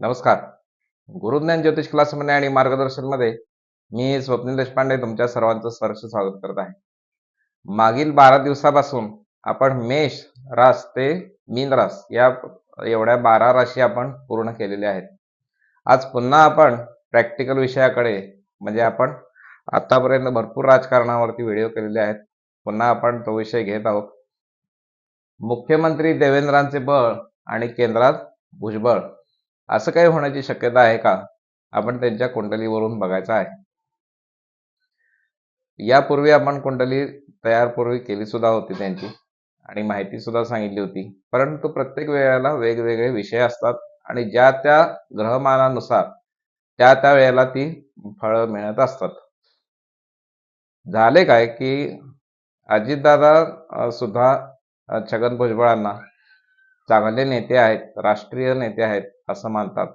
नमस्कार. गुरुज्ञान ज्योतिष क्लासमध्ये आणि मार्गदर्शनमध्ये मी स्वप्नील देशपांडे तुमच्या सर्वांचं सहर्ष स्वागत करत आहे. मागील बारा दिवसापासून आपण मेष रास ते मीन रास या एवढ्या बारा राशी आपण पूर्ण केलेल्या आहेत. आज पुन्हा आपण प्रॅक्टिकल विषयाकडे म्हणजे आपण आतापर्यंत भरपूर राजकारणावरती व्हिडिओ केलेले आहेत. पुन्हा आपण तो विषय घेत आहोत. मुख्यमंत्री देवेंद्रांचे बळ आणि केंद्रात भुजबळ. असं काही होण्याची शक्यता आहे का? आपण त्यांच्या कुंडलीवरून बघायचं आहे. यापूर्वी आपण कुंडली तयार पूर्वी केली सुद्धा होती त्यांची आणि माहिती सुद्धा सांगितली होती. परंतु प्रत्येक वेळेला वेगवेगळे विषय असतात आणि ज्या त्या ग्रहमानानुसार त्या त्या वेळेला ती फळं मिळत असतात. झाले काय की अजितदादा सुद्धा छगन भुजबळांना चांगले नेते आहेत राष्ट्रीय नेते आहेत असं मानतात.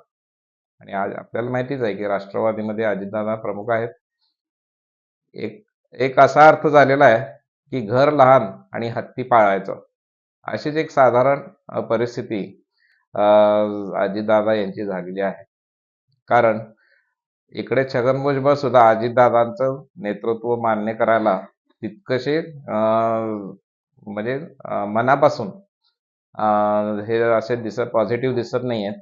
आणि आज आपल्याला माहितीच आहे की राष्ट्रवादीमध्ये अजितदादा प्रमुख आहेत. एक एक असा अर्थ झालेला आहे की घर लहान आणि हत्ती पाळायचं. अशीच एक साधारण परिस्थिती अजितदादा यांची झालेली आहे. कारण इकडे छगन भुजबळ सुद्धा अजितदादांचं नेतृत्व मान्य करायला तितकसे म्हणजे मनापासून हे असे दिसत पॉझिटिव्ह दिसत नाही आहेत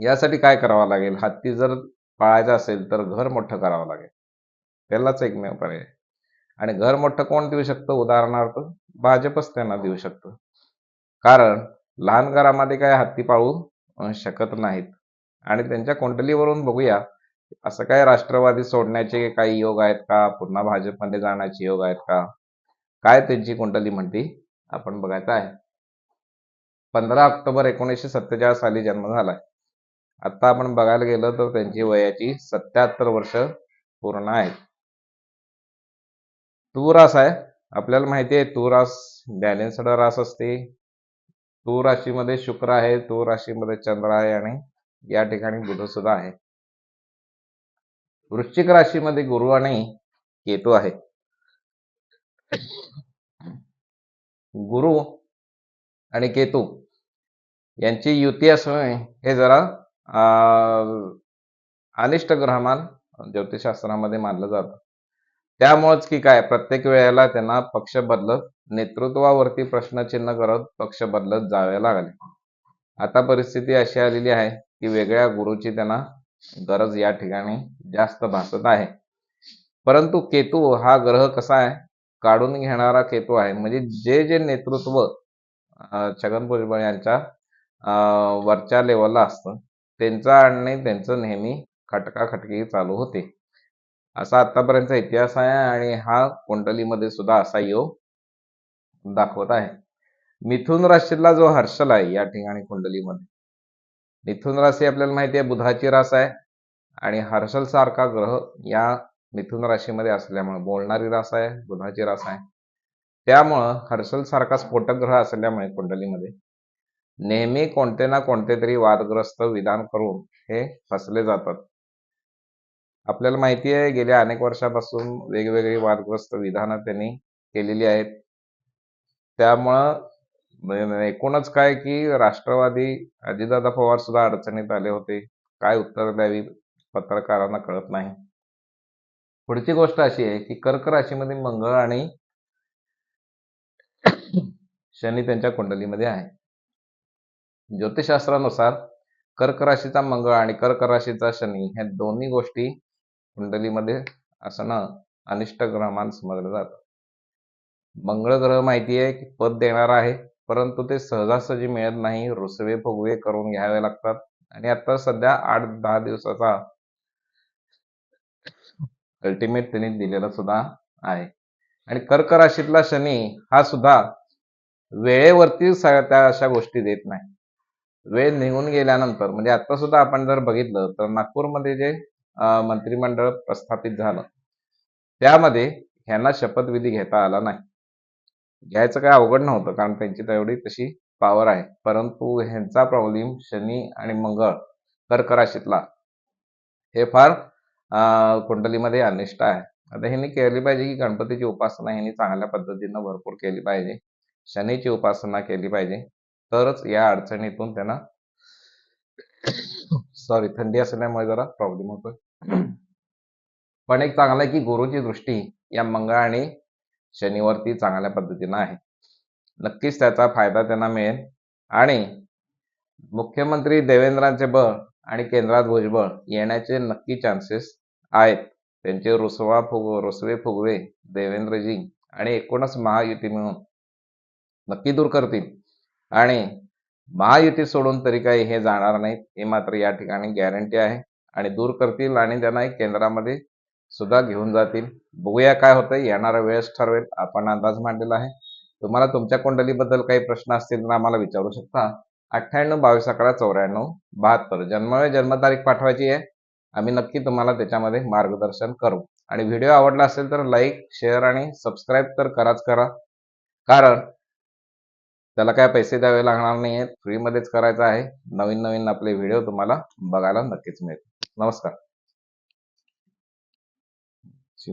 यासाठी काय करावं लागेल? हत्ती जर पाळायचा असेल तर घर मोठं करावं लागेल. त्यालाच एकमेव पर्याय. आहे. आणि घर मोठं कोण देऊ शकतं? उदाहरणार्थ भाजपच त्यांना देऊ शकतं. कारण लहान घरामध्ये काय हत्ती पाळू शकत नाहीत. आणि त्यांच्या कुंडलीवरून बघूया असं काय राष्ट्रवादी सोडण्याचे काही योग आहेत का? पुन्हा भाजपमध्ये जाण्याचे योग आहेत का? काय त्यांची कुंडली म्हणते? आपण बघायचं आहे. पंधरा ऑक्टोबर एकोणीसशे सत्तेचाळीस साली जन्म झालाय. आता आपण बघायला गेलो तर त्यांची वयाची सत्याहत्तर वर्ष पूर्ण आहेत. तू रास आहे. आपल्याला माहिती आहे तू रास रास असते. तू राशीमध्ये शुक्र आहे तू राशीमध्ये चंद्र आहे आणि या ठिकाणी बुध सुद्धा आहे. वृश्चिक राशीमध्ये गुरु आणि केतू आहे. गुरु आणि केतू यांची युती असणे हे जरा अनिष्ट ग्रहमान ज्योतिषशास्त्रामध्ये मानलं जातं. त्यामुळेच की काय प्रत्येक वेळेला त्यांना पक्ष बदलत नेतृत्वावरती प्रश्नचिन्ह करत पक्ष बदलत जावे लागले. आता परिस्थिती अशी आलेली आहे की वेगळ्या गुरुची त्यांना गरज या ठिकाणी जास्त भासत आहे. परंतु केतू हा ग्रह कसा आहे काढून घेणारा केतू आहे म्हणजे जे जे नेतृत्व छगन भुजबळ यांच्या वरच्या लेवलला असतं. त्यांचं आणणे त्यांचं नेहमी खटकाखटकी चालू होते. असा आतापर्यंतचा इतिहास आहे आणि हा कुंडलीमध्ये सुद्धा असा योग दाखवत आहे. मिथुन राशीतला जो हर्षल आहे या ठिकाणी कुंडलीमध्ये. मिथुन राशी आपल्याला माहिती आहे बुधाची रास आहे आणि हर्षल सारखा ग्रह या मिथुन राशीमध्ये असल्यामुळे बोलणारी रास आहे बुधाची रास आहे. त्यामुळं हर्षल सारखा स्फोटक ग्रह असल्यामुळे कुंडलीमध्ये नेहमी कोणते ना कोणते तरी वादग्रस्त विधान करून हे फसले जातात. आपल्याला माहिती आहे गेल्या अनेक वर्षापासून वेगवेगळी वादग्रस्त विधानं त्यांनी केलेली आहेत. त्यामुळं एकूणच काय की राष्ट्रवादी अजितदादा पवार सुद्धा अडचणीत आले होते. काय उत्तर द्यावी पत्रकारांना कळत नाही. पुढची गोष्ट अशी आहे की कर्क राशीमध्ये मंगळ आणि शनी त्यांच्या कुंडलीमध्ये आहे. ज्योतिषशास्त्रानुसार कर्क राशीचा मंगळ आणि कर्क राशीचा शनी ह्या दोन्ही गोष्टी कुंडलीमध्ये असणं अनिष्ट ग्रहमान समजलं जातं. मंगळ ग्रह माहिती आहे की पद देणार आहे परंतु ते सहजासहजी मिळत नाही रुसवे फुगवे करून घ्यावे लागतात. आणि आता सध्या आठ दहा दिवसाचा अल्टिमेट त्यांनी दिलेला सुद्धा आहे. आणि कर्क राशीतला शनी हा सुद्धा वेळेवरती त्या अशा गोष्टी देत नाही. वेळ निघून गेल्यानंतर म्हणजे आता सुद्धा आपण जर बघितलं तर नागपूरमध्ये जे मंत्रिमंडळ प्रस्थापित झालं त्यामध्ये ह्यांना शपथविधी घेता आला नाही. घ्यायचं काय अवघड नव्हतं कारण त्यांची तेवढी तशी पॉवर आहे. परंतु ह्यांचा प्रॉब्लेम शनी आणि मंगळ कर्क राशीतला हे फार कुंडलीमध्ये अनिष्ट आहे. आता ह्यांनी केली पाहिजे की गणपतीची उपासना ह्यांनी चांगल्या पद्धतीनं भरपूर केली पाहिजे. शनीची उपासना केली पाहिजे. तरच या अडचणीतून त्यांना सॉरी थंडी असल्यामुळे जरा प्रॉब्लेम होतोय. पण एक चांगलं आहे की गुरुची दृष्टी या मंगळ आणि शनिवरती चांगल्या पद्धतीनं आहे. नक्कीच त्याचा फायदा त्यांना मिळेल. आणि मुख्यमंत्री देवेंद्रांचे बळ आणि केंद्रात भुजबळ येण्याचे नक्की चान्सेस आहेत. त्यांचे रुसवा फुग रुसवे फुगवे देवेंद्रजी आणि एकूणच महायुती मिळून नक्की दूर करतील. आणि महायुती सोडून तरी काही हे जाणार नाहीत. हे मात्र या ठिकाणी गॅरंटी आहे. आणि दूर करतील आणि त्यांना एक केंद्रामध्ये सुद्धा घेऊन जातील. बघूया काय होतं येणारा वेळेस ठरवेल. आपण अंदाज मांडलेला आहे. तुम्हाला तुमच्या कुंडलीबद्दल काही प्रश्न असतील तर आम्हाला विचारू शकता. अठ्ठ्याण्णव बावीस अकरा चौऱ्याण्णव बहात्तर. जन्मवेळ जन्मतारीख पाठवायची आहे. आम्ही नक्की तुम्हाला त्याच्यामध्ये मार्गदर्शन करू. आणि व्हिडिओ आवडला असेल तर लाईक शेअर आणि सबस्क्राईब तर कराच करा. कारण त्याला काय पैसे द्यावे लागणार नाही आहेत फ्रीमध्येच करायचं आहे. नवीन नवीन आपले व्हिडिओ तुम्हाला बघायला नक्कीच मिळेल नमस्कार.